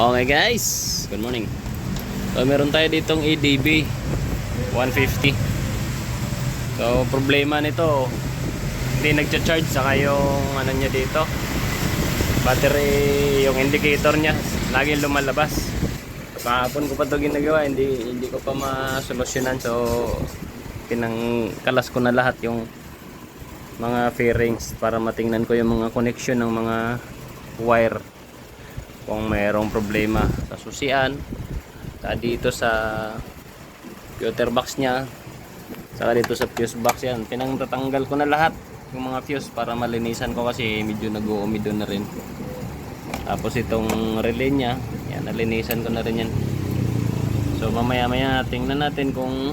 Okay guys, good morning. So meron tayo ditong ADB 150. So problema nito, hindi nagcha-charge saka yung ano niya dito. Battery, yung indicator niya lagi lumalabas. Kahapon ko pa ito ginagawa, hindi hindi ko pa masolusyonan so pinangkalas ko na lahat yung mga fairings para matingnan ko yung mga connection ng mga wire kung mayroong problema sa susian saka dito sa filter box nya saka dito sa fuse box yan. Pinangtatanggal ko na lahat yung mga fuse para malinisan ko kasi medyo nag-uumido na rin. Tapos itong relay nya yan nalinisan ko na rin yan. So mamaya maya tingnan natin kung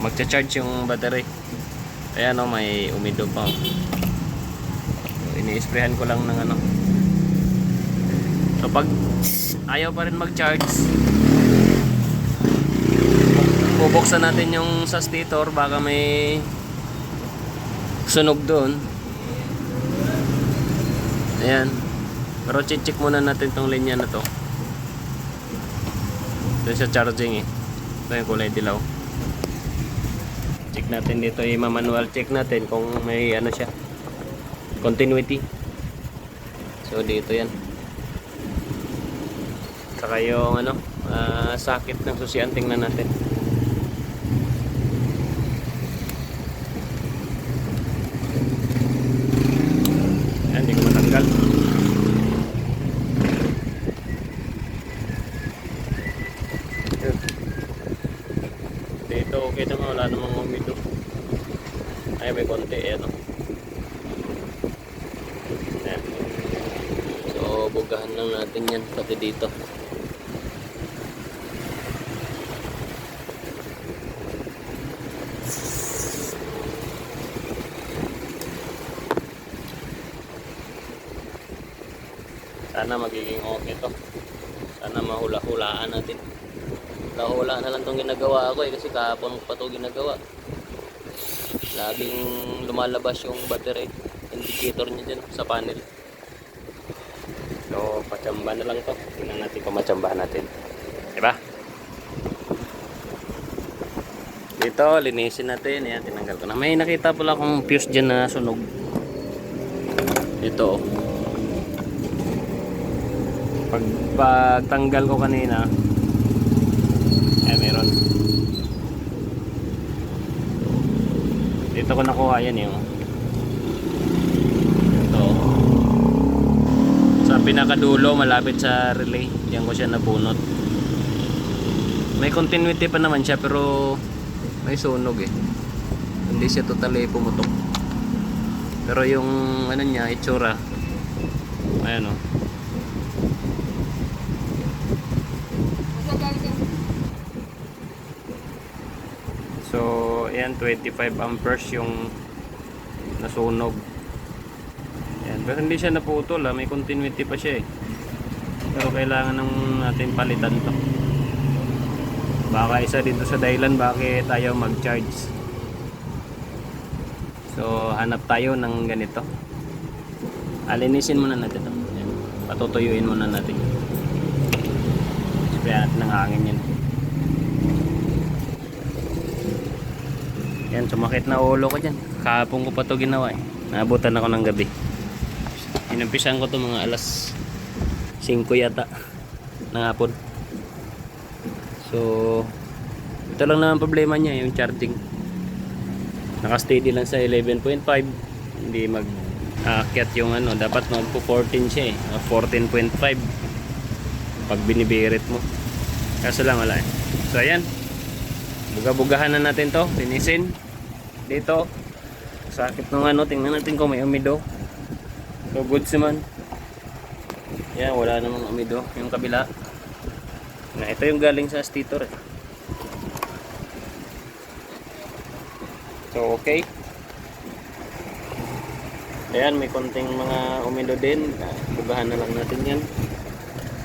magcha-charge yung battery. Ayan o may umido pa oh. Ini-sprayhan ko lang ng ano. So pag ayaw pa rin mag-charge bubuksan natin yung sa stator baka may sunog doon. Ayan. Pero check muna natin tong linya na to. Ito sa charging eh. Ito yung kulay dilaw. Check natin dito i-manual check natin kung may ano siya continuity. So dito yan. Saka yung ano ah, sakit ng susian tingnan natin. Yan hindi ko matanggal. Dito okay naman. Wala namang umido. Ay may konti eh no Ayan. So bugahan lang natin yan pati dito. Sana magiging okay to. Sana mahula-hulaan natin. Hula na lang tong ginagawa ko eh kasi kahapon pa to ginagawa. Laging lumalabas yung battery indicator niya dyan sa panel so pachamba na lang to. Tingnan natin kung machambahan natin. Diba? Dito linisin natin. Yan tinanggal ko na. May nakita pala akong fuse dyan na sunog. Ito oh. pag pagtanggal ko kanina eh meron. Dito ko nakuha yan yung ito sa pinakadulo malapit sa relay. Diyan ko siya nabunot. May continuity pa naman siya pero may sunog eh. Hindi siya totally pumutok. Pero yung ano niya itsura ayan o So, ayan, 25 amperes yung nasunog. Pero hindi siya naputol, ah. may continuity pa siya eh. Pero kailangan nang natin palitan to. Baka isa dito sa dahilan bakit tayo mag-charge. So, hanap tayo ng ganito. Alinisin muna natin. Ayan. Patutuyuin muna natin. Sprayan natin ng hangin yan. Yan, sumakit na ulo ko dyan. Kahapon ko pa to ginawa eh. Naabutan ako ng gabi. Inumpisan ko to mga alas 5 yata ng hapon. So, ito lang naman problema niya, yung charging. Naka-steady lang sa 11.5. Hindi mag aakyat yung ano, dapat magpo 14 siya eh. Ah, 14.5 pag binibirit mo. Kaso lang wala eh. So, ayan. Buga-bugahan na natin to. Linisin. Dito. Sakit ng ano. Tingnan natin kung may umido. So goods naman. Yan. Wala namang umido. Yung kabila. Na, ito yung galing sa stator eh. So okay. Ayan. May konting mga umido din. Ah, Bugahan na lang natin yan.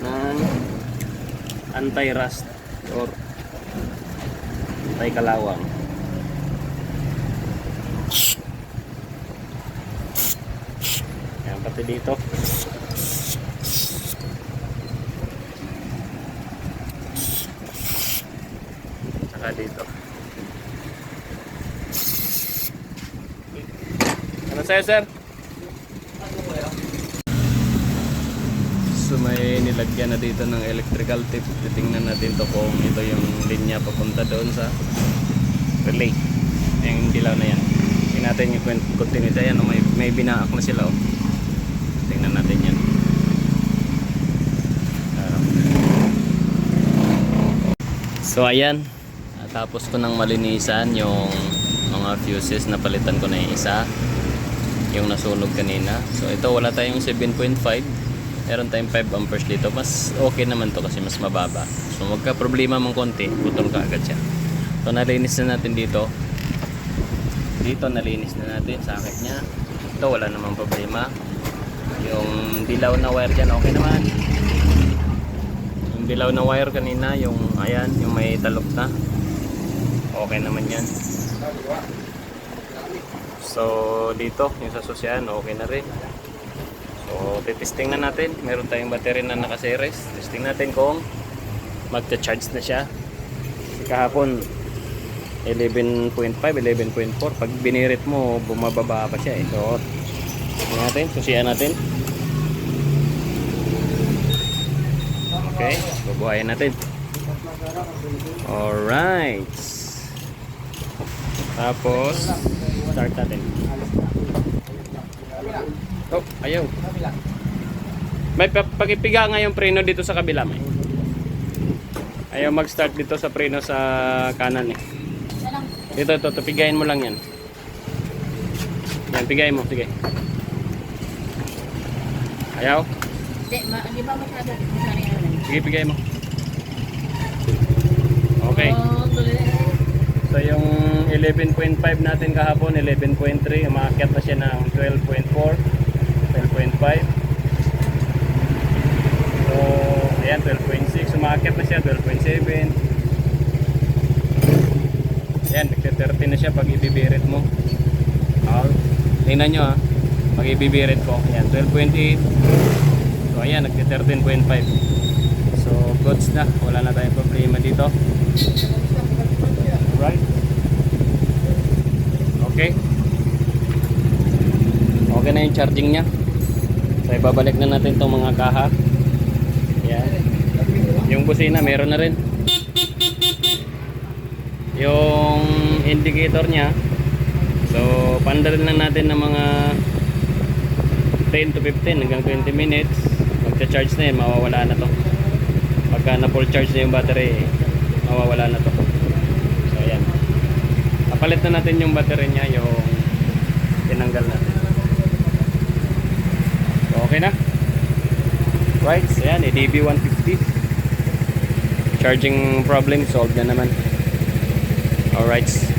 Ng anti-rust or tay natin dito. Saka dito. Ano sa'yo sir? so may nilagyan na dito ng electrical tape titingnan natin to kung ito yung linya papunta doon sa relay. Yung dilaw na yan. Natin yung continuity. Ayan o may, may binaak na sila o Tingnan natin yan. Ah. so ayan. Tapos ko nang malinisan yung mga fuses na palitan ko na yung isa. Yung nasunog kanina. So ito wala tayong 7.5 meron tayong 5 amperes dito mas okay naman to kasi mas mababa so magka problema mong konti putol ka agad siya so nalinis na natin dito dito nalinis na natin sa akin niya ito wala namang problema dilaw na wire dyan okay naman yung dilaw na wire kanina yung ayan yung may talok na okay naman yan so dito yung sa susyan okay na rin So, titesting na natin. Meron tayong battery na nakaseries. Testing natin kung magta-charge na siya. Kasi kahapon, 11.5, 11.4. Pag binirit mo, bumababa pa siya eh. So, natin. Susiyan natin. Okay, bubuhayin natin. Alright. Tapos, start natin. Oh, ayaw. May pa- pakipiga yung preno dito sa kabila may. Ayaw mag-start dito sa preno sa kanan eh. Dito, ito, ito, pigayin mo lang yan. Yan, pigayin mo, sige. Ayaw? Hindi, ma- di ba masyado? Sige, pigayin mo. Okay. So yung 11.5 natin kahapon, 11.3, umaakyat na siya ng 12.4, 12.5. So, ayan, 12.6, umaakyat na siya, 12.7. Ayan, nagte-30 na siya pag ibibirit mo. Oh, tingnan nyo ha, pag ibibirit ko, ayan, 12.8. So ayan, nagte-13.5. So, goods na, wala na tayong problema dito. Right? Okay. Okay na yung charging niya. So ibabalik na natin itong mga kaha. Yan. Yung busina meron na rin. Yung indicator niya. So pandalin lang natin ng mga 10 to 15 hanggang 20 minutes. Magcha-charge na yun, mawawala na to. Pagka na full charge na yung battery, mawawala na to. So ayan. Kapalit na natin yung battery niya, yung tinanggal natin. So, okay na. Right, so ayan, ADB 150. Charging problem solved na naman. Alright.